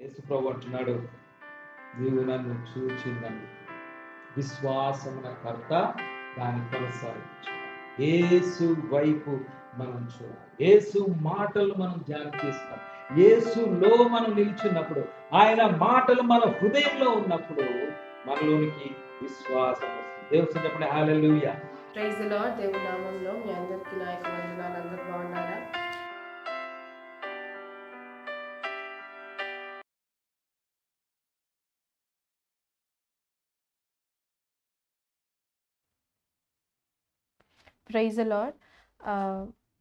యేసు ప్రభు అంటున్నాడు నీవు నన్ను చూచిందని విశ్వాసమున కర్త దాన్ని కొనసాగించు. ఏసు వైపు మనం చూడాలి. ఏసు మాటలు మనం ధ్యానం చేస్తాం. ఏసులో మనం నిలిచినప్పుడు ఆయన మాటలు మన హృదయంలో ఉన్నప్పుడు మనలోనికి విశ్వాసం వస్తుంది. దేవుడు చెప్పండి హాలెలూయా ప్రైజ్ లార్డ్ దేవుడి నామంలో మీ అందరికీ నాయకు వందనాలు. అందరూ బాగున్నారా? ప్రైజ్ లాడ్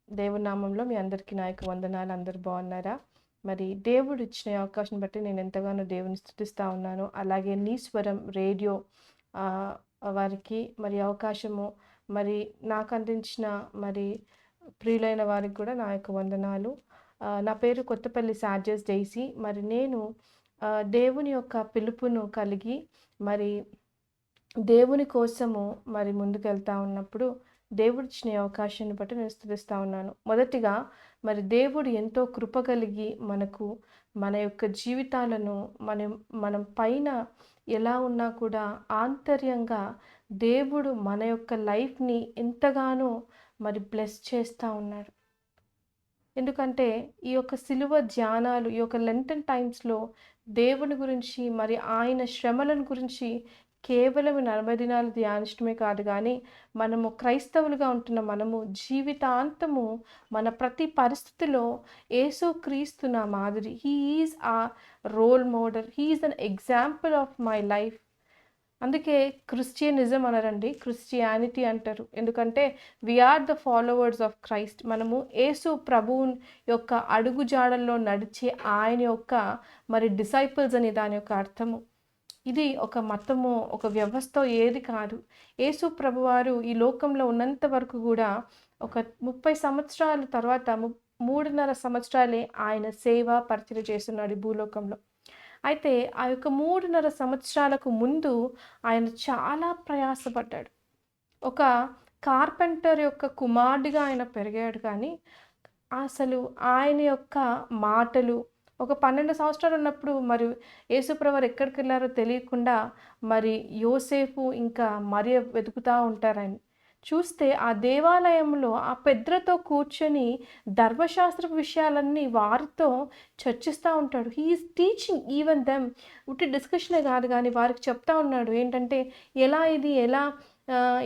దేవుని నామంలో మీ అందరికీ నా యొక్క వందనాలు. అందరు బాగున్నారా? మరి దేవుడు ఇచ్చిన ఈ అవకాశం బట్టి నేను ఎంతగానో దేవుని స్థుతిస్తూ ఉన్నాను. అలాగే నీ స్వరం రేడియో వారికి మరి అవకాశము మరి నాకు అందించిన మరి ప్రియులైన వారికి కూడా నా యొక్క వందనాలు. నా పేరు కొత్తపల్లి సార్జెస్ డైసీ మరి నేను దేవుని యొక్క పిలుపును కలిగి మరి దేవుని కోసము మరి ముందుకెళ్తా ఉన్నప్పుడు దేవుడు ఇచ్చిన అవకాశాన్ని బట్టి నేను స్థుతిస్తూ ఉన్నాను. మొదటిగా మరి దేవుడు ఎంతో కృప కలిగి మనకు మన యొక్క జీవితాలను మనం మనం పైన ఎలా ఉన్నా కూడా ఆంతర్యంగా దేవుడు మన యొక్క లైఫ్ని ఎంతగానో మరి బ్లెస్ చేస్తూ ఉన్నాడు. ఎందుకంటే ఈ యొక్క సిలువ ధ్యానాలు ఈ యొక్క లెంటన్ టైమ్స్లో దేవుని గురించి మరి ఆయన శ్రమలను గురించి కేవలం నలభై దినాలు ధ్యానించడమే కాదు కానీ మనము క్రైస్తవులుగా ఉంటున్న మనము జీవితాంతము మన ప్రతి పరిస్థితిలో ఏసో క్రీస్తు నా మాదిరి. He is a role model he is an example of my life అందుకే క్రిస్టియనిజం అనరండి క్రిస్టియానిటీ అంటారు. ఎందుకంటే we are the followers of Christ మనము యేసు ప్రభువు యొక్క అడుగుజాడల్లో నడిచే ఆయన యొక్క మరి డిసైపుల్స్ అని దాని యొక్క అర్థము. ఇది ఒక మతము ఒక వ్యవస్థ ఏది కాదు. యేసు ప్రభువారు ఈ లోకంలో ఉన్నంత వరకు కూడా ఒక ముప్పై సంవత్సరాల తర్వాత ము- మూడున్నర సంవత్సరాలే ఆయన సేవ పరిచయం చేస్తున్నాడు భూలోకంలో. అయితే ఆ యొక్క మూడున్నర సంవత్సరాలకు ముందు ఆయన చాలా ప్రయాసపడ్డాడు. ఒక కార్పెంటర్ యొక్క కుమారుడిగా ఆయన పెరిగాడు కానీ అసలు ఆయన యొక్క మాటలు ఒక పన్నెండు సంవత్సరాలు ఉన్నప్పుడు మరి యేసుప్రవర్ ఎక్కడికి వెళ్ళారో తెలియకుండా మరి యోసేపు ఇంకా మరియ వెతుకుతూ ఉంటారని. చూస్తే ఆ దేవాలయంలో ఆ పెద్దలతో కూర్చొని ధర్మశాస్త్ర విషయాలన్నీ వారితో చర్చిస్తూ ఉంటాడు. హీఈస్ టీచింగ్ ఈవెన్ దెమ్ ఉట్టి డిస్కషనే కాదు కానీ వారికి చెప్తా ఉన్నాడు. ఏంటంటే ఎలా ఇది? ఎలా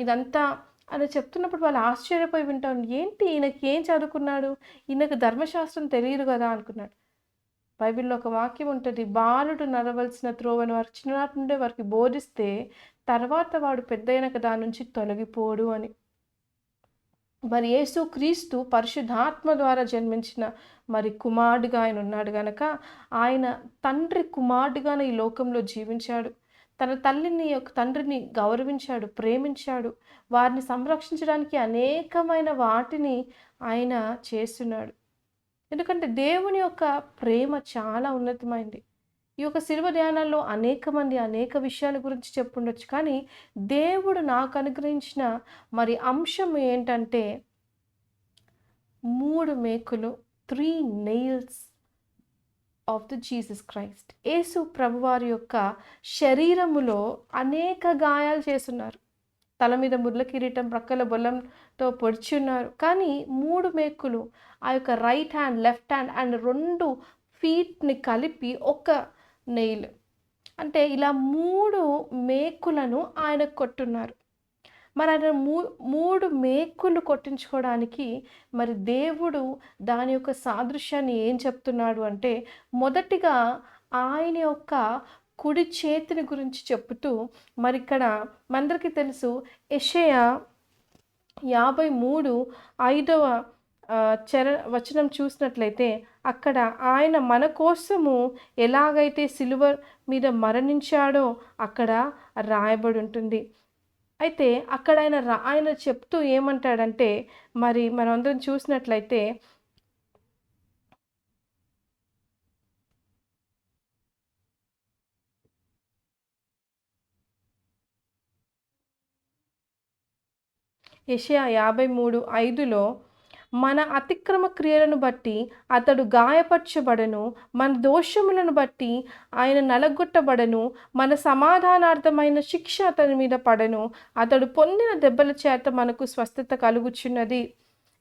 ఇదంతా అని చెప్తున్నప్పుడు వాళ్ళు ఆశ్చర్యపోయి వింటాను ఏంటి? ఈయనకి ఏం చదువుకున్నాడు? ఈయనకు ధర్మశాస్త్రం తెలియదు కదా అనుకున్నాడు. బైబిల్లో ఒక వాక్యం ఉంటుంది బాలుడు నడవలసిన త్రోవను వారికి చిన్ననాటి నుండే వారికి బోధిస్తే తర్వాత వాడు పెద్దయినాక దాని నుంచి తొలగిపోడు అని. మరి యేసు క్రీస్తు పరిశుద్ధాత్మ ద్వారా జన్మించిన మరి కుమారుడుగా ఆయన ఉన్నాడు గనక ఆయన తండ్రి కుమారుడుగానే ఈ లోకంలో జీవించాడు. తన తల్లిని యొక్క తండ్రిని గౌరవించాడు ప్రేమించాడు. వారిని సంరక్షించడానికి అనేకమైన వాటిని ఆయన చేస్తున్నాడు. ఎందుకంటే దేవుని యొక్క ప్రేమ చాలా ఉన్నతమైంది. ఈ యొక్క శిల్వ ధ్యానాల్లో అనేక మంది అనేక విషయాల గురించి చెప్పుండొచ్చు. కానీ దేవుడు నాకు అనుగ్రహించిన మరి అంశం ఏంటంటే మూడు మేకులు three nails of the Jesus Christ. Yesu ప్రభువారి యొక్క శరీరములో అనేక గాయాలు చేస్తున్నారు. తల మీద ముర్ల కిరీటం ప్రక్కల బొల్లంతో పొడిచున్నారు. కానీ మూడు మేకులు ఆ యొక్క right hand left hand and రెండు ఫీట్ని కలిపి ఒక నెయిల్. అంటే ఇలా మూడు మేకులను ఆయన కొట్టున్నారు. మరి ఆయన మూ మూడు మేకులు కొట్టించుకోవడానికి మరి దేవుడు దాని యొక్క సాదృశ్యాన్ని ఏం చెప్తున్నాడు అంటే మొదటిగా ఆయన యొక్క కుడి చేతిని గురించి చెప్తూ మరి ఇక్కడ మనందరికీ తెలుసు యెషయా యాభై మూడు ఐదవ చర వచనం చూసినట్లయితే అక్కడ ఆయన మన కోసము ఎలాగైతే సిలువ మీద మరణించాడో అక్కడ రాయబడి ఉంటుంది. అయితే అక్కడ ఆయన రా ఆయన చెప్తూ ఏమంటాడంటే మరి మనందరం చూసినట్లయితే యషయా యాభై మూడు ఐదులో మన అతిక్రమ క్రియలను బట్టి అతడు గాయపరచబడను మన దోషములను బట్టి ఆయన నలగొట్టబడను మన సమాధానార్థమైన శిక్ష అతని మీద పడను అతడు పొందిన దెబ్బల చేత మనకు స్వస్థత కలుగుచున్నది.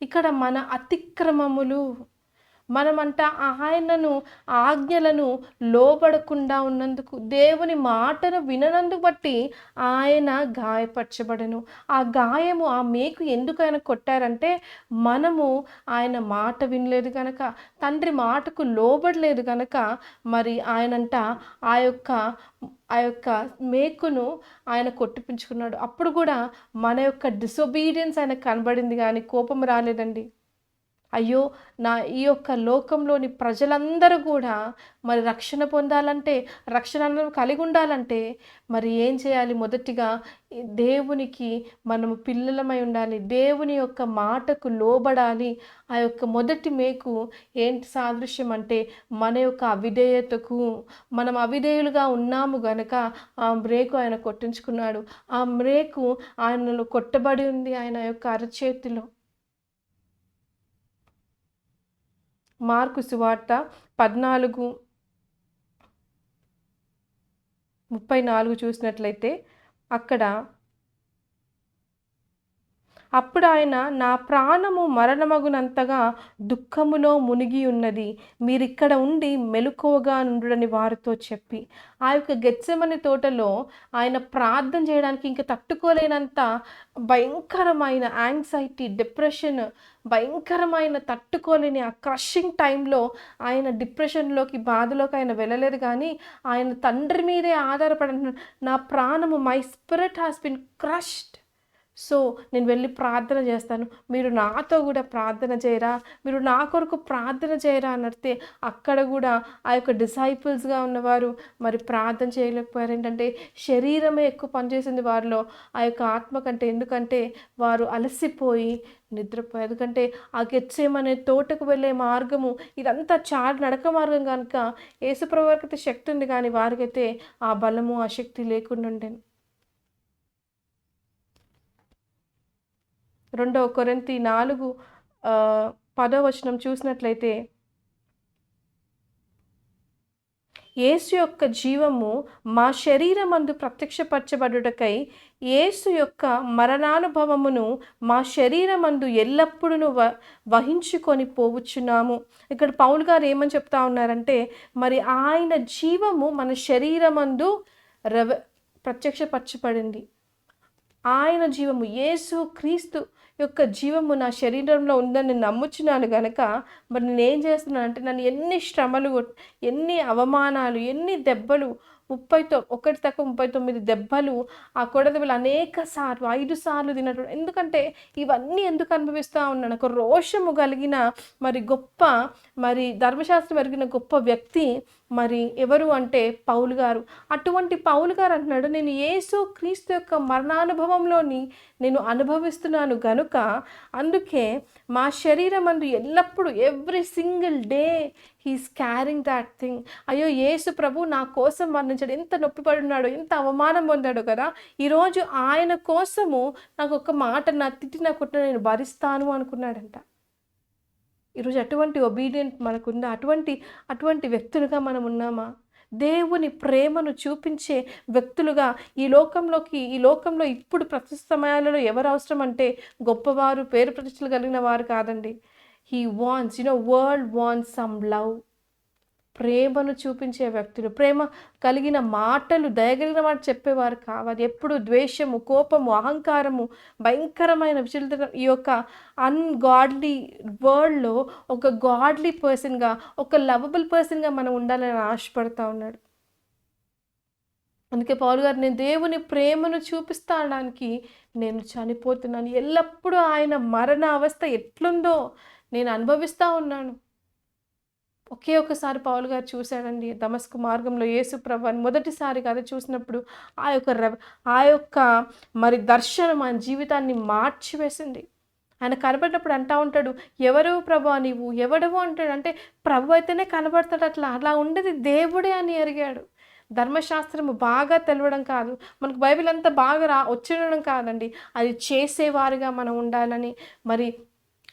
ఇక్కడ మన అతిక్రమములు మనమంట ఆయనను ఆజ్ఞలను లోబడకుండా ఉన్నందుకు దేవుని మాటను విననందుకు బట్టి ఆయన గాయపరచబడను. ఆ గాయము ఆ మేకు ఎందుకు ఆయన కొట్టారంటే మనము ఆయన మాట వినలేదు కనుక తండ్రి మాటకు లోబడలేదు కనుక మరి ఆయనంట ఆ యొక్క ఆ యొక్క మేకును ఆయన కొట్టిపించుకున్నాడు. అప్పుడు కూడా మన యొక్క డిసొబీడియన్స్ ఆయన కనబడింది కానీ కోపం రాలేదండి. అయ్యో నా ఈ యొక్క లోకంలోని ప్రజలందరూ కూడా మరి రక్షణ పొందాలంటే రక్షణ కలిగి ఉండాలంటే మరి ఏం చేయాలి? మొదటిగా దేవునికి మనము పిల్లలమై ఉండాలి. దేవుని యొక్క మాటకు లోబడాలి. ఆ యొక్క మొదటి మేకు ఏంటి సాదృశ్యం అంటే మన యొక్క అవిధేయతకు మనం అవిధేయులుగా ఉన్నాము గనక ఆ మ్రేకు ఆయన కొట్టించుకున్నాడు. ఆ మ్రేకు ఆయనలో కొట్టబడి ఉంది ఆయన యొక్క అరచేతిలో. మార్కు సువార్త పద్నాలుగు ముప్పై నాలుగు చూసినట్లయితే అక్కడ అప్పుడు ఆయన నా ప్రాణము మరణమగునంతగా దుఃఖములో మునిగి ఉన్నది. మీరిక్కడ ఉండి మెలకువగా నుండుడని వారితో చెప్పి. ఆ యొక్క గెచ్చమని తోటలో ఆయన ప్రార్థన చేయడానికి ఇంకా తట్టుకోలేనంత భయంకరమైన యాంగ్జైటీ డిప్రెషన్ భయంకరమైన తట్టుకోలేని ఆ క్రషింగ్ టైంలో ఆయన డిప్రెషన్లోకి బాధలోకి ఆయన వెళ్ళలేదు కానీ ఆయన తండ్రి మీదే ఆధారపడి నా ప్రాణము my spirit has been crushed so నేను వెళ్ళి ప్రార్థన చేస్తాను. మీరు నాతో కూడా ప్రార్థన చేయరా? మీరు నా కొరకు ప్రార్థన చేయరా అన్నట్టే అక్కడ కూడా ఆ యొక్క డిసైపుల్స్గా ఉన్నవారు మరి ప్రార్థన చేయలేకపోయారు. ఏంటంటే శరీరమే ఎక్కువ పనిచేసింది వారిలో. ఆ యొక్క ఆత్మ కంటే ఎందుకంటే వారు అలసిపోయి నిద్రపోయి ఎందుకంటే ఆ గెచ్చేమనే తోటకు వెళ్ళే మార్గము ఇదంతా చారు నడక మార్గం కనుక యేసుప్రభువారికి శక్తి ఉంది. కానీ వారికైతే ఆ బలము ఆ శక్తి లేకుండా ఉండేది. రెండవ కొరింతి నాలుగు పదవచనం పదో వచనం చూసినట్లయితే యేసు యొక్క జీవము మా శరీరమందు ప్రత్యక్షపరచబడుటకై యేసు యొక్క మరణానుభవమును మా శరీరమందు ఎల్లప్పుడూ వ వహించుకొని పోవచ్చున్నాము ఇక్కడ పౌల్ గారు ఏమని చెప్తా ఉన్నారంటే మరి ఆయన జీవము మన శరీరమందు రవ ప్రత్యక్షపరచబడింది. ఆయన జీవము యేసు క్రీస్తు యొక్క జీవము నా శరీరంలో ఉందని నమ్ముచున్నాను గనక మరి నేనేం చేస్తున్నాను అంటే నన్ను ఎన్ని శ్రమలు ఎన్ని అవమానాలు ఎన్ని దెబ్బలు ముప్పై తొ ఒకటి తక్కువ ముప్పై తొమ్మిది దెబ్బలు ఆ కొడదెబ్బలు అనేక సార్లు ఐదు సార్లు తినడం. ఎందుకంటే ఇవన్నీ ఎందుకు అనుభవిస్తూ ఉన్నాను? ఒక రోషము కలిగిన మరి గొప్ప మరి ధర్మశాస్త్రం కలిగిన గొప్ప వ్యక్తి మరి ఎవరు అంటే పౌలు గారు. అటువంటి పౌలు గారు అంటున్నాడు నేను యేసు క్రీస్తు యొక్క మరణానుభవంలోని నేను అనుభవిస్తున్నాను గనుక అందుకే మా శరీరం అందు ఎల్లప్పుడూ every single day he's carrying that thing అయ్యో యేసు ప్రభు నా కోసం మరణించాడు. ఎంత నొప్పి పడున్నాడు ఎంత అవమానం పొందాడు కదా. ఈరోజు ఆయన కోసము నాకు ఒక మాట నా తిట్టిన కొట్టిన నేను భరిస్తాను అనుకున్నాడంట. ఈరోజు అటువంటి ఒబీడియంట్ మనకుందా అటువంటి అటువంటి వ్యక్తులుగా మనం ఉన్నామా? దేవుని ప్రేమను చూపించే వ్యక్తులుగా ఈ లోకంలోకి ఈ లోకంలో ఇప్పుడు ప్రతి సమయాలలో ఎవరు అవసరం అంటే గొప్పవారు పేరు ప్రతిష్టలు కలిగిన వారు కాదండి. He wants you know world wants some love ప్రేమను చూపించే వ్యక్తులు ప్రేమ కలిగిన మాటలు దయగలిగిన మాట చెప్పేవారు కావాలి. ఎప్పుడు ద్వేషము కోపము అహంకారము భయంకరమైన విచలిత ఈ యొక్క అన్గాడ్లీ వరల్డ్లో ఒక గాడ్లీ పర్సన్గా ఒక లవబుల్ పర్సన్గా మనం ఉండాలని ఆశపడతా ఉన్నాడు. అందుకే పౌలు గారు నేను దేవుని ప్రేమను చూపిస్తాడానికి నేను చనిపోతున్నాను. ఎల్లప్పుడూ ఆయన మరణ అవస్థ ఎట్లుందో నేను అనుభవిస్తూ ఉన్నాను. ఒకే ఒకసారి పౌలు గారు చూశాడండి దమస్కు మార్గంలో యేసు ప్రభు మొదటిసారి కదా చూసినప్పుడు ఆ యొక్క ఆ యొక్క మరి దర్శనం ఆయన జీవితాన్ని మార్చివేసింది. ఆయన కనబడినప్పుడు అంటా ఉంటాడు ఎవరు ప్రభా నీవు? ఎవడవు? అంటాడు. అంటే ప్రభు అయితేనే కనబడతాడు అట్లా. అలా ఉండేది దేవుడే అని ఎరిగాడు ధర్మశాస్త్రము బాగా తెలవడం కాదు. మనకు బైబిల్ అంతా బాగా రా వచ్చిండడం కాదండి. అది చేసేవారుగా మనం ఉండాలని. మరి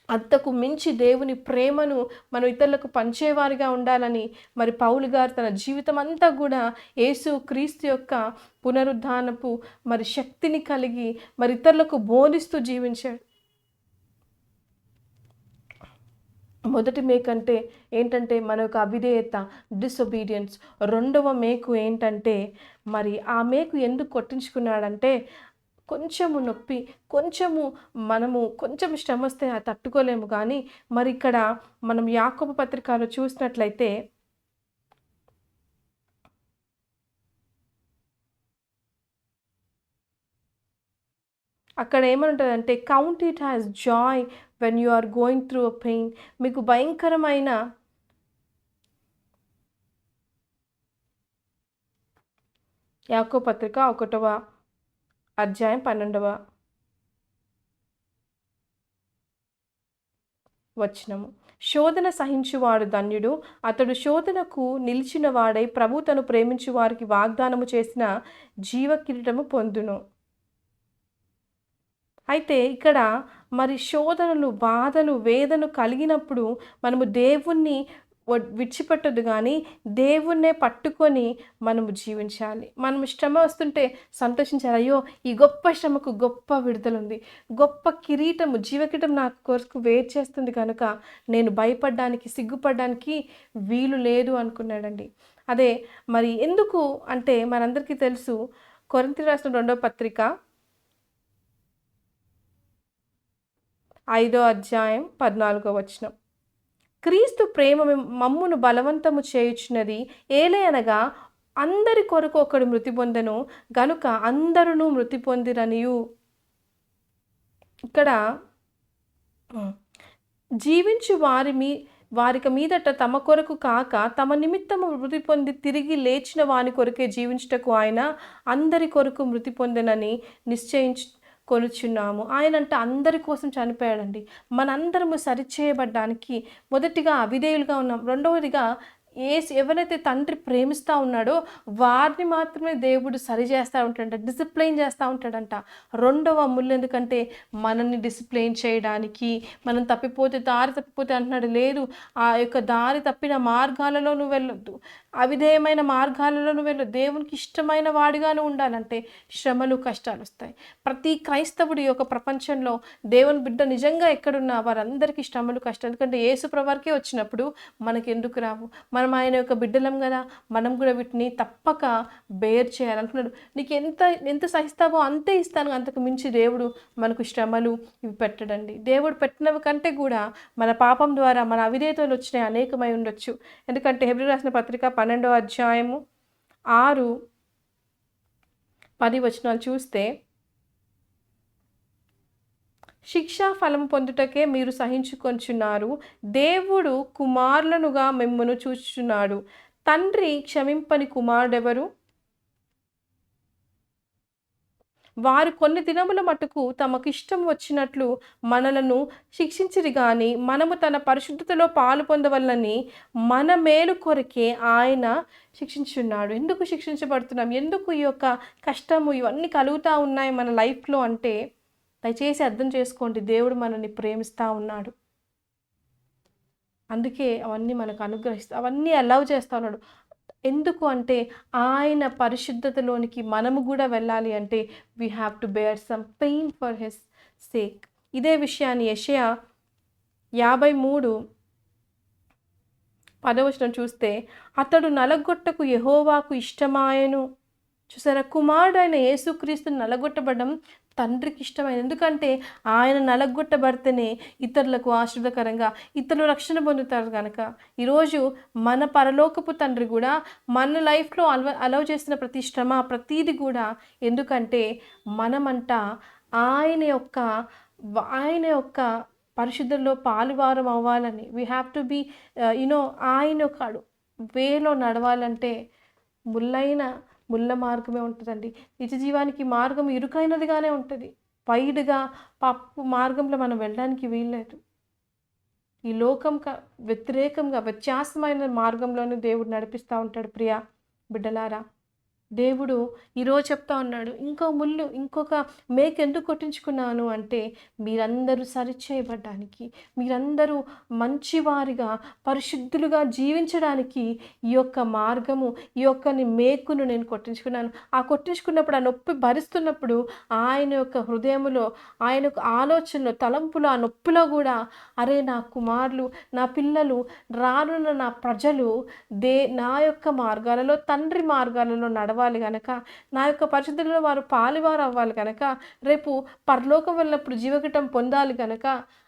అంతకు మించి దేవుని ప్రేమను మనం ఇతరులకు పంచేవారిగా ఉండాలని మరి పౌలు గారు తన జీవితం అంతా కూడా యేసు క్రీస్తు యొక్క పునరుద్ధానపు మరి శక్తిని కలిగి మరి ఇతరులకు బోధిస్తూ జీవించాడు. మొదటి మేక అంటే ఏంటంటే మన యొక్క అవిధేయత డిసొబీడియన్స్ రెండవ మేకు ఏంటంటే మరి ఆ మేకు ఎందుకు కొట్టించుకున్నాడంటే కొంచెము నొప్పి కొంచెము మనము కొంచెం శ్రమ వస్తే తట్టుకోలేము. కానీ మరి ఇక్కడ మనం యాకోబ పత్రికలో చూసినట్లయితే అక్కడ ఏమంటుందంటే count it has joy when you are going through a pain మీకు భయంకరమైన యాకో పత్రిక ఒకటవ అధ్యాయం పన్నెండవ వచనము. శోధన సహించువాడు ధన్యుడు. అతడు శోధనకు నిలిచిన వాడై ప్రభు తను ప్రేమించు వారికి వాగ్దానము చేసిన జీవ కిరీటము పొందును. అయితే ఇక్కడ మరి శోధనలు బాధలు వేదన కలిగినప్పుడు మనము దేవుణ్ణి విడిచిపెట్టదు కానీ దేవుణ్ణే పట్టుకొని మనము జీవించాలి. మనం శ్రమ వస్తుంటే సంతోషించాలి. అయ్యో ఈ గొప్ప శ్రమకు గొప్ప విడుదల ఉంది గొప్ప కిరీటము జీవకీటం నా కొరకు వేరు చేస్తుంది కనుక నేను భయపడడానికి సిగ్గుపడడానికి వీలు లేదు అనుకున్నాడండి. అదే మరి ఎందుకు అంటే మనందరికీ తెలుసు కొరంతి రాసిన రెండో పత్రిక ఐదో అధ్యాయం పద్నాలుగో వచనం. క్రీస్తు ప్రేమ మమ్మును బలవంతము చేయుచున్నది ఏలే అనగా అందరి కొరకు ఒకడు మృతి పొందను గనుక అందరును మృతి పొందిరనియు. ఇక్కడ జీవించు వారి మీ వారికి మీదట తమ కొరకు కాక తమ నిమిత్తము మృతి పొంది తిరిగి లేచిన వాని కొరకే జీవించుటకు ఆయన అందరి కొరకు మృతి పొందనని నిశ్చయించు కొనుచున్నాము. ఆయన అంటే అందరి కోసం చనిపోయాడండి. మనందరము సరిచేయబడ్డానికి మొదటిగా అవిధేయులుగా ఉన్నాం. రెండవదిగా ఏ ఎవరైతే తండ్రి ప్రేమిస్తూ ఉన్నాడో వారిని మాత్రమే దేవుడు సరి చేస్తూ ఉంటాడంట డిసిప్లైన్ చేస్తూ ఉంటాడంట. రెండవ ముళ్ళు ఎందుకంటే మనల్ని డిసిప్లైన్ చేయడానికి మనం తప్పిపోతే దారి తప్పిపోతే అంటున్నాడు లేదు ఆ యొక్క దారి తప్పిన మార్గాలలో నువ్వు వెళ్ళొద్దు. అవిధేయమైన మార్గాలలో నువ్వు దేవునికి ఇష్టమైన వాడిగాను ఉండాలంటే శ్రమలు కష్టాలు వస్తాయి. ప్రతి క్రైస్తవుడి యొక్క ప్రపంచంలో దేవుని బిడ్డ నిజంగా ఎక్కడున్నా వారందరికీ శ్రమలు కష్టాలు. ఎందుకంటే యేసు ప్రవర్కే వచ్చినప్పుడు మనకి ఎందుకు రావు? మనం ఆయన యొక్క బిడ్డలం కదా. మనం కూడా వీటిని తప్పక బేర్ చేయాలనుకున్నాడు నీకు ఎంత ఎంత సహిస్తావో అంతే ఇస్తాను. అంతకు మించి దేవుడు మనకు శ్రమలు ఇవి పెట్టడండి. దేవుడు పెట్టినవి కంటే కూడా మన పాపం ద్వారా మన అవిధేతలు వచ్చినాయి అనేకమై ఉండొచ్చు. ఎందుకంటే హెబ్రి రాసిన పత్రిక పన్నెండో అధ్యాయము ఆరు పది వచనాలు చూస్తే శిక్షా ఫలం పొందుటకే మీరు సహించుకొంచున్నారు. దేవుడు కుమారులనుగా మిమ్మను చూచుచున్నాడు. తండ్రి క్షమింపని కుమారుడెవరు? వారు కొన్ని దినముల మటుకు తమకు ఇష్టం వచ్చినట్లు మనలను శిక్షించిరి గాని మనము తన పరిశుద్ధతలో పాలు పొందవల్లని మన మేలు కొరకే ఆయన శిక్షించున్నాడు ఎందుకు శిక్షించబడుతున్నాం? ఎందుకు ఈ యొక్క కష్టము ఇవన్నీ కలుగుతూ ఉన్నాయి మన లైఫ్లో అంటే దయచేసి అర్థం చేసుకోండి. దేవుడు మనల్ని ప్రేమిస్తూ ఉన్నాడు. అందుకే అవన్నీ మనకు అనుగ్రహిస్తా అవన్నీ అలౌ చేస్తూ ఉన్నాడు. ఎందుకు అంటే ఆయన పరిశుద్ధతలోనికి మనము కూడా వెళ్ళాలి అంటే we have to bear some pain for his sake ఇదే విషయాన్ని యషయా యాభై మూడు పదవచనం చూస్తే అతడు నలగొట్టకు యహోవాకు ఇష్టమాయను. చూసారా? కుమారుడైన అయిన యేసుక్రీస్తు నలగొట్టబడడం తండ్రికి ఇష్టమైన ఎందుకంటే ఆయన నలగొట్టబడితేనే ఇతరులకు ఆశీర్వదకరంగా ఇతరులు రక్షణ పొందుతారు కనుక ఈరోజు మన పరలోకపు తండ్రి కూడా మన లైఫ్లో అలవ అలవ్ చేసిన ప్రతి శ్రమ ప్రతీది కూడా ఎందుకంటే మనమంట ఆయన యొక్క ఆయన యొక్క పరిశుద్ధంలో పాలువారం అవ్వాలని. We have to be you know ఆయన యొక్క వేలో నడవాలంటే ముళ్ళైన ముళ్ళ మార్గమే ఉంటుందండి. నిజ జీవానికి మార్గం ఇరుకైనదిగానే ఉంటుంది. వైడ్గా పప్పు మార్గంలో మనం వెళ్ళడానికి వీల్లేదు. ఈ లోకం క వ్యతిరేకంగా వ్యత్యాసమైన మార్గంలోనే దేవుడు నడిపిస్తూ ఉంటాడు ప్రియా బిడ్డలారా. దేవుడు ఈరోజు చెప్తా ఉన్నాడు ఇంకో ముళ్ళు ఇంకొక మేకెందుకు కొట్టించుకున్నాను? అంటే మీరందరూ సరిచేయబడ్డానికి మీరందరూ మంచివారిగా పరిశుద్ధులుగా జీవించడానికి ఈ యొక్క మార్గము ఈ యొక్క మేకును నేను కొట్టించుకున్నాను. ఆ కొట్టించుకున్నప్పుడు ఆ నొప్పి భరిస్తున్నప్పుడు ఆయన యొక్క హృదయములో ఆయన యొక్క ఆలోచనలో తలంపులో ఆ నొప్పిలో కూడా అరే నా కుమారులు నా పిల్లలు రానున్న నా ప్రజలు దే నా యొక్క మార్గాలలో తండ్రి మార్గాలలో నడవ అవ్వాలి కనుక నా యొక్క పరిస్థితుల్లో వారు పాలివారు అవ్వాలి కనుక రేపు పరలోకం వెళ్ళినప్పుడు జీవకటం పొందాలి కనుక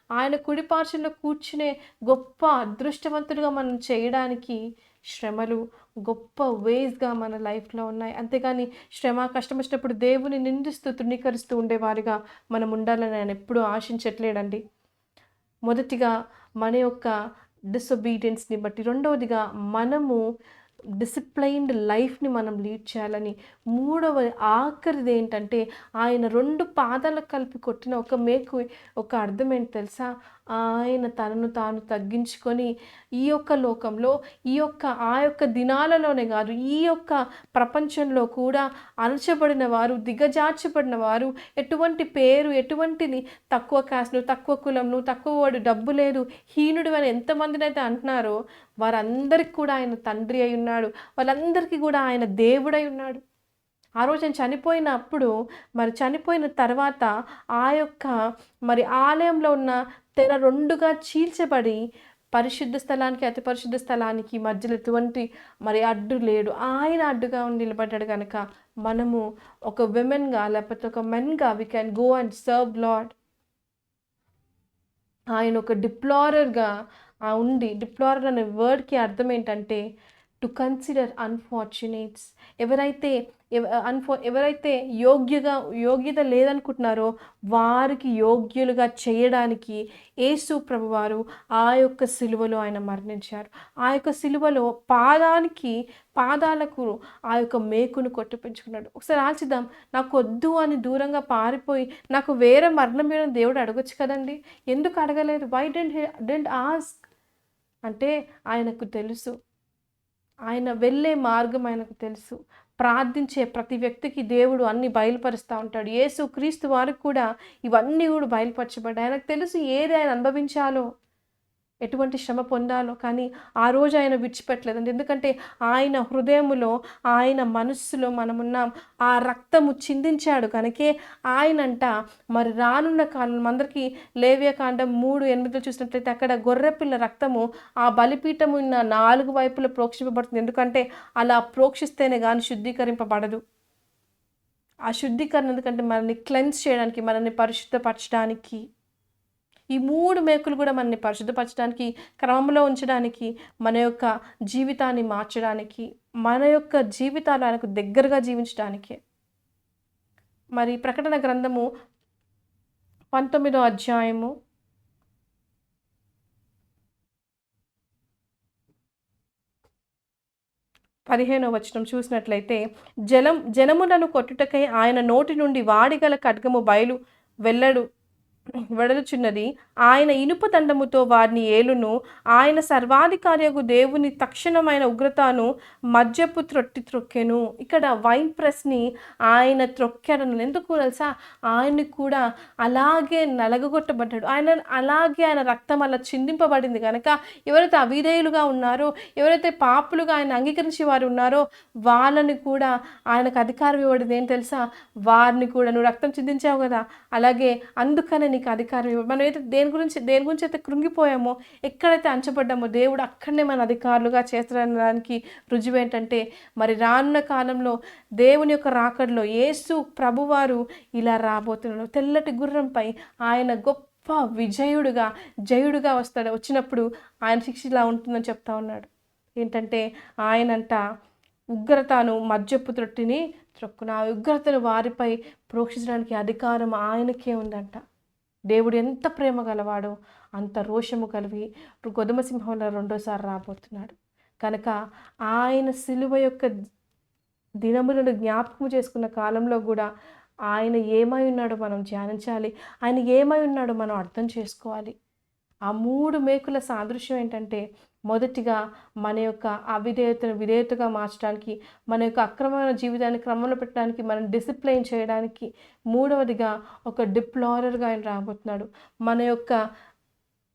ఆయన కుడిపార్శ్వలో కూర్చునే గొప్ప అదృష్టవంతుడిగా మనం చేయడానికి శ్రమలు గొప్ప వేస్గా మన లైఫ్లో ఉన్నాయి. అంతేగాని శ్రమ కష్టం వచ్చినప్పుడు దేవుని నిందిస్తూ తృణీకరిస్తూ ఉండేవారిగా మనం ఉండాలని ఆయన ఎప్పుడూ ఆశించట్లేడండి మొదటిగా మన యొక్క డిసొబీడియన్స్ని బట్టి రెండవదిగా మనము డిసిప్లైన్డ్ లైఫ్ని మనం లీడ్ చేయాలని మూడవ ఆఖరిది ఏంటంటే ఆయన రెండు పాదాలకు కలిపి కొట్టిన ఒక మేకు ఒక అర్థం ఏంటి తెలుసా? ఆయన తనను తాను తగ్గించుకొని ఈ యొక్క లోకంలో ఈ యొక్క ఆ యొక్క దినాలలోనే కాదు ఈ యొక్క ప్రపంచంలో కూడా అణచబడిన వారు దిగజార్చబడిన వారు ఎటువంటి పేరు ఎటువంటిది తక్కువ కాస్ట్ను తక్కువ కులంను తక్కువ వాడు డబ్బు లేదు హీనుడు అని ఎంతమందినైతే అంటున్నారో వారందరికి కూడా ఆయన తండ్రి అయి ఉన్నాడు వాళ్ళందరికీ కూడా ఆయన దేవుడై ఉన్నాడు. ఆ రోజు ఆయన చనిపోయినప్పుడు మరి చనిపోయిన తర్వాత ఆ యొక్క మరి ఆలయంలో ఉన్న తెర రెండుగా చీల్చబడి పరిశుద్ధ స్థలానికి అతి పరిశుద్ధ స్థలానికి మధ్యలో ఎటువంటి మరి అడ్డు లేడు. ఆయన అడ్డుగా నిలబడ్డాడు కనుక మనము ఒక విమెన్గా లేకపోతే ఒక మెన్గా we can go and serve Lord ఆయన ఒక డిప్లారర్గా ఉండి డిప్లారర్ అనే వర్డ్కి అర్థం ఏంటంటే టు కన్సిడర్ అన్ఫార్చునేట్స్ ఎవరైతే అన్ఫో ఎవరైతే యోగ్యగా యోగ్యత లేదనుకుంటున్నారో వారికి యోగ్యులుగా చేయడానికి యేసు ప్రభువారు ఆ యొక్క సిలువలో ఆయన మరణించారు. ఆ యొక్క సిలువలో పాదానికి పాదాలకు ఆ యొక్క మేకును కొట్టిపించుకున్నాడు ఒకసారి ఆల్చిద్దాం నాకు వద్దు అని దూరంగా పారిపోయి నాకు వేరే మరణం మీద దేవుడు అడగొచ్చు కదండి? ఎందుకు అడగలేదు? వై డెంట్ డెంట్ ఆస్క్ అంటే ఆయనకు తెలుసు. ఆయన వెళ్ళే మార్గం ఆయనకు తెలుసు. ప్రార్థించే ప్రతి వ్యక్తికి దేవుడు అన్ని బయలుపరుస్తూ ఉంటాడు. యేసు క్రీస్తు వారికి కూడా ఇవన్నీ కూడా బయలుపరచబడ్డాయి. ఆయనకు తెలుసు ఏది ఆయన అనుభవించాలో. ఎటువంటి శ్రమ పొందాలో కానీ ఆ రోజు ఆయన విడిచిపెట్టలేదండి ఎందుకంటే ఆయన హృదయములో ఆయన మనస్సులో మనమున్నాం. ఆ రక్తము చిందించాడు కనుకే ఆయనంట మరి రానున్న కాలం అందరికీ లేవ్యకాండం మూడు ఎనిమిదిలో చూసినట్లయితే అక్కడ గొర్రెపిల్ల రక్తము ఆ బలిపీఠము ఉన్న నాలుగు వైపులా ప్రోక్షింపబడుతుంది. ఎందుకంటే అలా ప్రోక్షిస్తేనే కానీ శుద్ధీకరింపబడదు. ఆ శుద్ధీకరణ ఎందుకంటే మనల్ని క్లెన్స్ చేయడానికి మనల్ని పరిశుద్ధపరచడానికి. ఈ మూడు మేకులు కూడా మనల్ని పరిశుద్ధపరచడానికి క్రమంలో ఉంచడానికి మన యొక్క జీవితాన్ని మార్చడానికి మన యొక్క జీవితాలు ఆయనకు దగ్గరగా జీవించడానికి. మరి ప్రకటన గ్రంథము పంతొమ్మిదో అధ్యాయము పదిహేనో వచనం చూసినట్లయితే జలం జనములను కొట్టుటకై ఆయన నోటి నుండి వాడిగల ఖడ్గము బయలు వెళ్ళడు. వెడలుచున్నది ఆయన ఇనుప దండముతో వారిని ఏలును. ఆయన సర్వాధికారియకు దేవుని తక్షణమైన ఉగ్రతను మద్యపు త్రొట్టి త్రొక్కెను. ఇక్కడ వైన్ ప్రెస్ని ఆయన త్రొక్కాడను. ఎందుకు తెలుసా? ఆయన్ని కూడా అలాగే నలగగొట్టబడ్డాడు. ఆయన అలాగే ఆయన రక్తం అలా చిందింపబడింది కనుక ఎవరైతే అవిధేయులుగా ఉన్నారో ఎవరైతే పాపులుగా ఆయన అంగీకరించి వారు ఉన్నారో వాళ్ళని కూడా ఆయనకు అధికారం ఇవ్వడది ఏం తెలుసా? వారిని కూడా నువ్వు రక్తం చిందించావు కదా. అలాగే అందుకనే నీకు అధికారం ఇవ్వ మనం అయితే దేని గురించి దేని గురించి అయితే కృంగిపోయామో ఎక్కడైతే అంచబడ్డామో దేవుడు అక్కడనే మన అధికారులుగా చేస్తారనడానికి రుజువు ఏంటంటే మరి రానున్న కాలంలో దేవుని యొక్క రాకడలో యేసు ప్రభువారు ఇలా రాబోతున్నాడు. తెల్లటి గుర్రంపై ఆయన గొప్ప విజయుడుగా జయుడుగా వస్తాడు. వచ్చినప్పుడు ఆయన శిక్ష ఇలా ఉంటుందని చెప్తా ఉన్నాడు. ఏంటంటే ఆయనంట ఉగ్రతను మద్యపు త్రొట్టిని త్రొక్కున. ఆ ఉగ్రతను వారిపై ప్రోక్షించడానికి అధికారం ఆయనకే ఉందంట. దేవుడు ఎంత ప్రేమ గలవాడో అంత రోషము కలిగి గొదమ సింహంలో రెండోసారి రాబోతున్నాడు. కనుక ఆయన సిలువ యొక్క దినములను జ్ఞాపకం చేసుకున్న కాలంలో కూడా ఆయన ఏమై ఉన్నాడో మనం ధ్యానించాలి. ఆయన ఏమై ఉన్నాడో మనం అర్థం చేసుకోవాలి. ఆ మూడు మేకుల సాదృశ్యం ఏంటంటే మొదటిగా మన యొక్క అవిధేయతను విధేయతగా మార్చడానికి మన యొక్క అక్రమమైన జీవితాన్ని క్రమంలో పెట్టడానికి మనం డిసిప్లైన్ చేయడానికి మూడవదిగా ఒక డిప్లారర్గా ఆయన రాబోతున్నాడు. మన యొక్క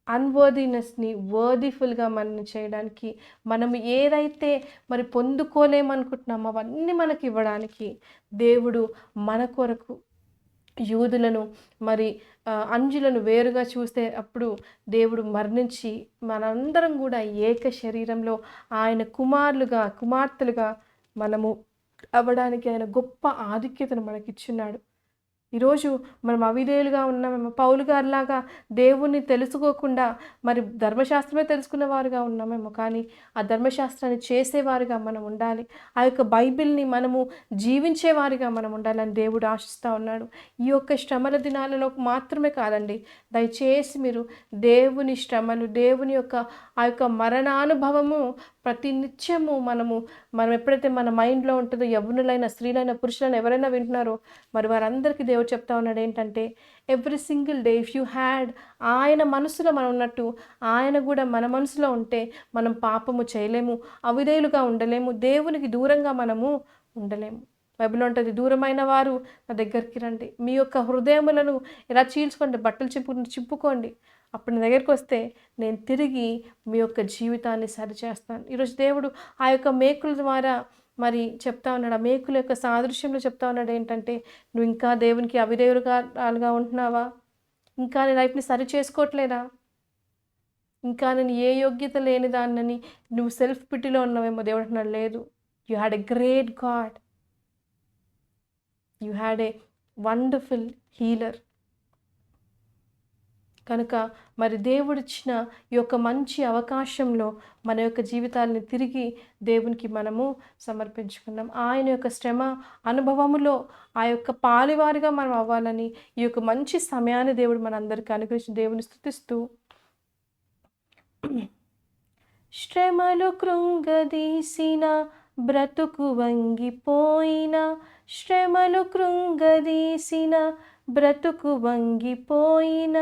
అన్వర్దినెస్ని వర్దిఫుల్గా మనం చేయడానికి మనం ఏదైతే మరి పొందుకోలేమనుకుంటున్నామో అవన్నీ మనకి ఇవ్వడానికి దేవుడు మన కొరకు యూదులను మరి అంజులను వేరుగా చూస్తే అప్పుడు దేవుడు మరణించి మనందరం కూడా ఏక శరీరంలో ఆయన కుమారులుగా కుమార్తెలుగా మనము అవ్వడానికి ఆయన గొప్ప ఆధిక్యతను మనకిచ్చున్నాడు. ఈరోజు మనం అవిధేయులుగా ఉన్నామేమో పౌలు గారిలాగా దేవుణ్ణి తెలుసుకోకుండా మరి ధర్మశాస్త్రమే తెలుసుకున్న వారుగా ఉన్నామేమో కానీ ఆ ధర్మశాస్త్రాన్ని చేసేవారుగా మనం ఉండాలి. ఆ యొక్క బైబిల్ని మనము జీవించేవారిగా మనం ఉండాలని దేవుడు ఆశిస్తూ ఉన్నాడు. ఈ యొక్క శ్రమల దినాలలో మాత్రమే కాదండి దయచేసి మీరు దేవుని శ్రమలు దేవుని యొక్క ఆ యొక్క మరణానుభవము ప్రతి నిత్యము మనము మనం ఎప్పుడైతే మన మైండ్లో ఉంటుందో యవ్వనులైన స్త్రీలైన పురుషులైన ఎవరైనా వింటున్నారో మరి వారందరికీ దేవుడు చెప్తా ఉన్నాడు ఏంటంటే every single day if you had ఆయన మనసులో మనం ఉన్నట్టు ఆయన కూడా మన మనసులో ఉంటే మనం పాపము చేయలేము అవిధేయులుగా ఉండలేము దేవునికి దూరంగా మనము ఉండలేము. బైబిల్ ఉంటుంది దూరమైన వారు నా దగ్గరికి రండి మీ యొక్క హృదయములను ఇలా చీల్చుకోండి బట్టలు చింపు చింపుకోండి. అప్పుడు నా దగ్గరికి వస్తే నేను తిరిగి మీ యొక్క జీవితాన్ని సరిచేస్తాను. ఈరోజు దేవుడు ఆ యొక్క మేకుల ద్వారా మరి చెప్తా ఉన్నాడు. ఆ మేకుల యొక్క సాదృశ్యంలో చెప్తా ఉన్నాడు ఏంటంటే నువ్వు ఇంకా దేవునికి అవిదేవులుగా ఉంటున్నావా? ఇంకా నీ లైఫ్ని సరి చేసుకోవట్లేదా ఇంకా నేను ఏ యోగ్యత లేని దాన్నని నువ్వు సెల్ఫ్ పిటిలో ఉన్నావేమో దేవుడు అంటున్నాడు. లేదు. You had a great God you had a wonderful healer కనుక మరి దేవుడిచ్చిన ఈ యొక్క మంచి అవకాశంలో మన యొక్క జీవితాలని తిరిగి దేవునికి మనము సమర్పించుకున్నాం. ఆయన యొక్క శ్రమ అనుభవములో ఆ యొక్క పాలివారిగా మనం అవ్వాలని ఈ యొక్క మంచి సమయాన్ని దేవుడు మనందరికీ అనుగ్రహించి దేవుని స్థుతిస్తూ. శ్రమలు కృంగదీసిన బ్రతుకు వంగిపోయిన శ్రమలు కృంగదీసిన బ్రతుకు వంగిపోయిన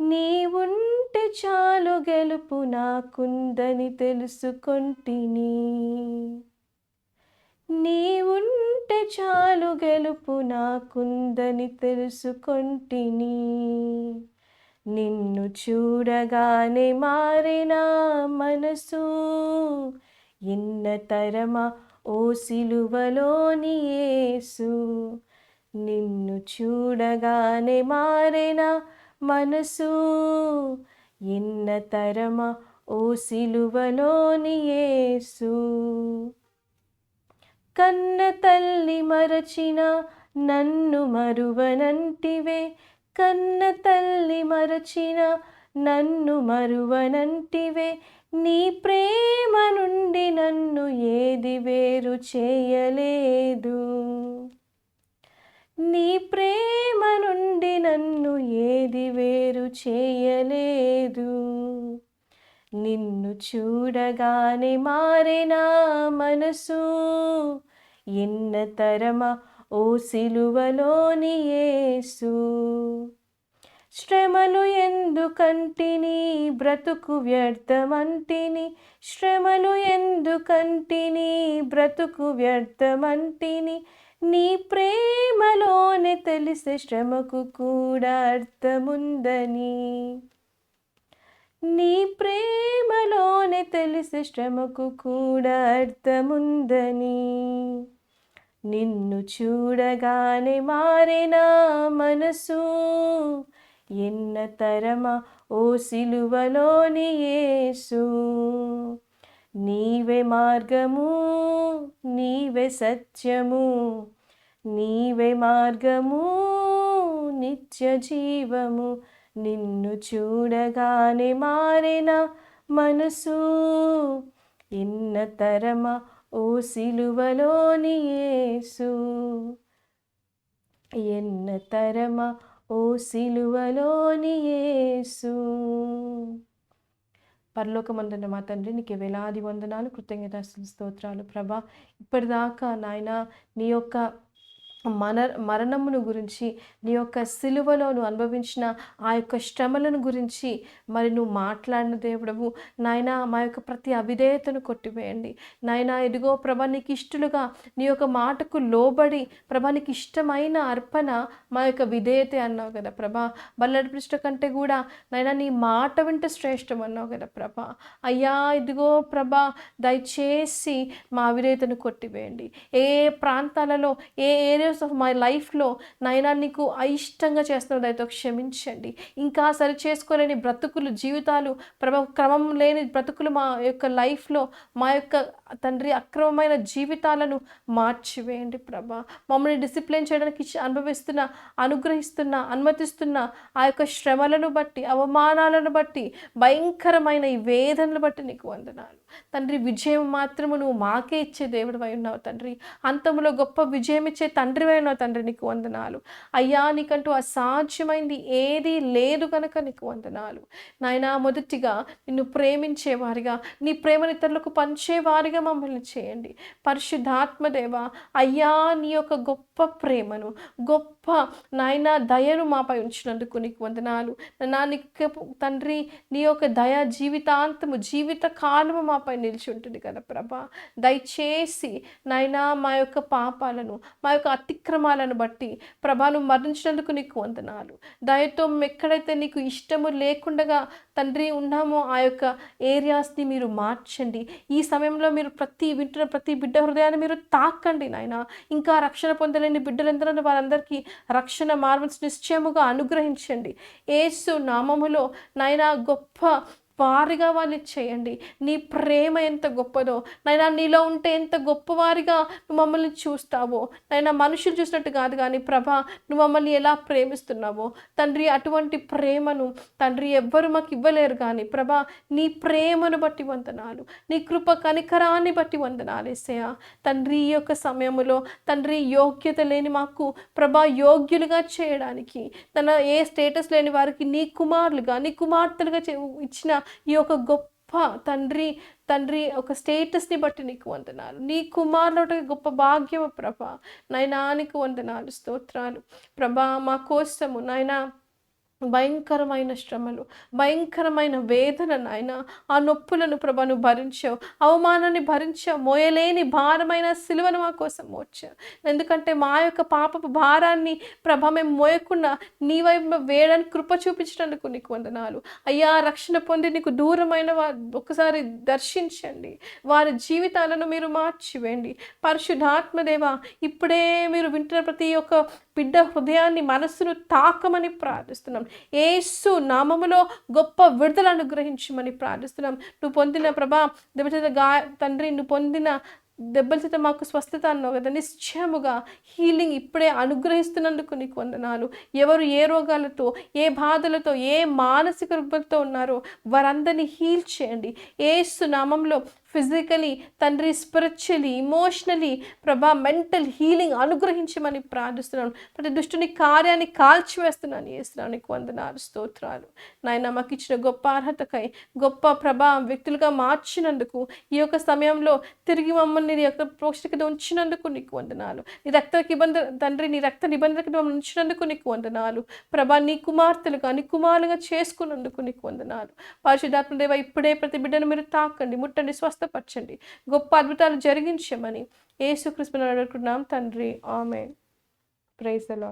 నీవుంటే చాలు గెలుపు నాకుందని తెలుసుకొంటిని. నీవుంటే చాలు గెలుపు నాకుందని తెలుసుకొంటిని. నిన్ను చూడగానే మారిన మనసు ఇన్న తరమా ఓ సిలువలోని యేసు. నిన్ను చూడగానే మారిన మనసు. ఇన్న తరమ ఓ సిలువలోని యేసు. కన్న తల్లి మరచిన నన్ను మరువనంటివే. కన్న తల్లి మరచిన నన్ను మరువనంటివే. నీ ప్రేమ నుండి నన్ను ఏది వేరు చేయలేదు. నీ ప్రేమ నుండి నన్ను ఏది వేరు చేయలేదు. నిన్ను చూడగానే మారిన మనసు. ఎన్న తరమ ఓ సిలువలోని యేసు. శ్రమలు ఎందుకంటిని? బ్రతుకు వ్యర్థమంటిని? శ్రమలు ఎందుకంటిని? బ్రతుకు వ్యర్థమంటిని? నీ ప్రేమలోనే తెలిసే శ్రమకు కూడా అర్థముందని. నీ ప్రేమలోనే తెలిసే శ్రమకు కూడా అర్థముందని. నిన్ను చూడగానే మారిన మనసు ఎన్న తరమా ఓ సిలువలోని యేసు. నీవే మార్గము నీవే సత్యము నీవే మార్గము నిత్య జీవము. నిన్ను చూడగానే మారిన మనసు ఇన్న తరమా ఓ సిలువలోని యేసు. ఎన్న తరమా ఓ సిలువలోని యేసు. పరలోకమందున్న మా తండ్రి నీకు వేలాది వందనాలు కృతజ్ఞత స్తోత్రాలు. ప్రభా ఇప్పటిదాకా నాయన నీ యొక్క మన మరణమును గురించి నీ యొక్క సిలువలో నువ్వు అనుభవించిన ఆ యొక్క శ్రమలను గురించి మరి నువ్వు మాట్లాడిన దేవుడవు. నాయన మా యొక్క ప్రతి అవిధేయతను కొట్టివేయండి. నాయన ఇదిగో ప్రభా నీకు ఇష్టలుగా నీ యొక్క మాటకు లోబడి ప్రభా నీకు ఇష్టమైన అర్పణ మా యొక్క విధేయత అన్నావు కదా ప్రభా. బల్లడి పృష్ట కంటే కూడా నాయన నీ మాట వింటే శ్రేష్టం అన్నావు కదా ప్రభా. అయ్యా ఇదిగో ప్రభా దయచేసి మా అవిధేయతను కొట్టివేయండి. ఏ ప్రాంతాలలో ఏ ఇయర్స్ ఆఫ్ మై లైఫ్లో నైనా నీకు అయిష్టంగా చేస్తున్నదైతే క్షమించండి. ఇంకా సరి చేసుకోలేని బ్రతుకులు జీవితాలు ప్రభ క్రమం లేని బ్రతుకులు మా యొక్క లైఫ్లో మా యొక్క తండ్రి అక్రమమైన జీవితాలను మార్చివేయండి ప్రభా. మమ్మల్ని డిసిప్లిన్ చేయడానికి అనుభవిస్తున్న అనుగ్రహిస్తున్న అనుమతిస్తున్న ఆ యొక్క శ్రమలను బట్టి అవమానాలను బట్టి భయంకరమైన ఈ వేదనలు బట్టి నీకు వందనాలు. తండ్రి విజయం మాత్రము నువ్వు మాకే ఇచ్చే దేవుడు ఉన్నావు తండ్రి. అంతములో గొప్ప విజయం ఇచ్చే తండ్రి తండ్రివైన తండ్రి నీకు వందనాలు. అయ్యా నీకంటూ అసాధ్యమైంది ఏదీ లేదు కనుక నీకు వందనాలు. నాయనా మొదటిగా నిన్ను ప్రేమించేవారిగా నీ ప్రేమని ఇతరులకు పంచేవారిగా మమ్మల్ని చేయండి. పరిశుద్ధాత్మదేవ అయ్యా నీ యొక్క గొప్ప ప్రేమను గొప్ప నాయన దయను మాపై ఉంచినందుకు నీకు వందనాలు. నా నీకు తండ్రి నీ యొక్క దయ జీవితాంతము జీవిత కాలము మాపై నిలిచి ఉంటుంది కదా ప్రభా. దయచేసి నాయనా మా యొక్క పాపాలను మా యొక్క అతిక్రమాలను బట్టి ప్రభాను మరణించినందుకు నీకు వందనాలు. దయతో ఎక్కడైతే నీకు ఇష్టము లేకుండగా తండ్రి ఉన్నామో ఆ యొక్క ఏరియాస్ని మీరు మార్చండి. ఈ సమయంలో మీరు ప్రతి వింటున్న ప్రతి బిడ్డ హృదయాన్ని మీరు తాకండి నాయన. ఇంకా రక్షణ పొందలేని బిడ్డలందరూ వారందరికీ రక్షణ మార్మల్స్ నిశ్చయముగా అనుగ్రహించండి. ఏసు నామములో నాయన గొప్ప వారిగా వాళ్ళని చేయండి. నీ ప్రేమ ఎంత గొప్పదో నైనా నీలో ఉంటే ఎంత గొప్పవారిగా నువ్వు మమ్మల్ని చూస్తావో నైనా మనుషులు చూసినట్టు కాదు కానీ ప్రభ నువ్వు మమ్మల్ని ఎలా ప్రేమిస్తున్నావో. తండ్రి అటువంటి ప్రేమను తండ్రి ఎవ్వరు మాకు ఇవ్వలేరు కానీ ప్రభా నీ ప్రేమను బట్టి వందనాలు. నీ కృప కనికరాన్ని బట్టి వందనాలు ఎసయా తండ్రి ఈ యొక్క సమయంలో తండ్రి యోగ్యత లేని మాకు ప్రభా యోగ్యులుగా చేయడానికి తన ఏ స్టేటస్ లేని వారికి నీ కుమారులుగా నీ కుమార్తెలుగా చే- ఇచ్చిన ఈ యొక్క గొప్ప తండ్రి తండ్రి ఒక స్టేటస్ని బట్టి నీకు వందనాలు. నీ కుమారుడు గొప్ప భాగ్యము ప్రభ. నైనా నీకు వందనాలు స్తోత్రాలు. ప్రభా మా కోసము నాయనా భయంకరమైన శ్రమలు భయంకరమైన వేదన నాయన ఆ నొప్పులను ప్రభను భరించావు. అవమానాన్ని భరించావు. మోయలేని భారమైన సిలువను మా కోసం మోచావు ఎందుకంటే మా యొక్క పాపపు భారాన్ని ప్రభ మేము మోయకుండా నీ వైపు వేయడానికి కృప చూపించినందుకు నీకు వందనాలు. అయ్యా రక్షణ పొంది నీకు దూరమైన వారు ఒకసారి దర్శించండి. వారి జీవితాలను మీరు మార్చివేయండి. పరిశుద్ధాత్మదేవ ఇప్పుడే మీరు వింటున్న ప్రతి ఒక్క బిడ్డ హృదయాన్ని మనస్సును తాకమని ప్రార్థిస్తున్నాం. ఏసు నామములో గొప్ప విడుదల అనుగ్రహించమని ప్రార్థిస్తున్నాం. నువ్వు పొందిన ప్రభా దెబ్బచేత గా తండ్రి నువ్వు పొందిన దెబ్బల చేత మాకు స్వస్థత అన్నావు కదా. నిశ్చయముగా హీలింగ్ ఇప్పుడే అనుగ్రహిస్తున్నందుకు నీకు వందనాలు. ఎవరు ఏ రోగాలతో ఏ బాధలతో ఏ మానసిక రుగ్మతతో ఉన్నారో వారందరినీ హీల్ చేయండి. ఏసు నామంలో ఫిజికలీ తండ్రి స్పిరిచువలీ ఇమోషనలీ ప్రభా మెంటల్ హీలింగ్ అనుగ్రహించమని ప్రార్థిస్తున్నాను. ప్రతి దుష్టుని కార్యాన్ని కాల్చివేస్తున్నాను. చేస్తున్నాను నీకు వందనాలు స్తోత్రాలు. నాయన మాకు ఇచ్చిన గొప్ప అర్హతకై గొప్ప ప్రభా వ్యక్తులుగా మార్చినందుకు ఈ యొక్క సమయంలో తిరిగి మమ్మల్ని నీ యొక్క పోషకత ఉంచినందుకు నీకు వందనాలు. నీ రక్త నిబంధన తండ్రి నీ రక్త నిబంధనకు మమ్మల్ని ఉంచినందుకు నీకు వందనాలు. ప్రభా నీ కుమార్తెలుగా నీ కుమారులుగా చేసుకున్నందుకు నీకు వందనాలు. పరిశుధాత్మదేవ ఇప్పుడే ప్రతి బిడ్డను మీరు తాకండి ముట్టండి స్వస్థ స్వస్థపరచండి గొప్ప అద్భుతాలు జరిగించమని యేసుకృష్ణ అడుగుతున్నాం. తండ్రి ఆమె ప్రైజ్ అలా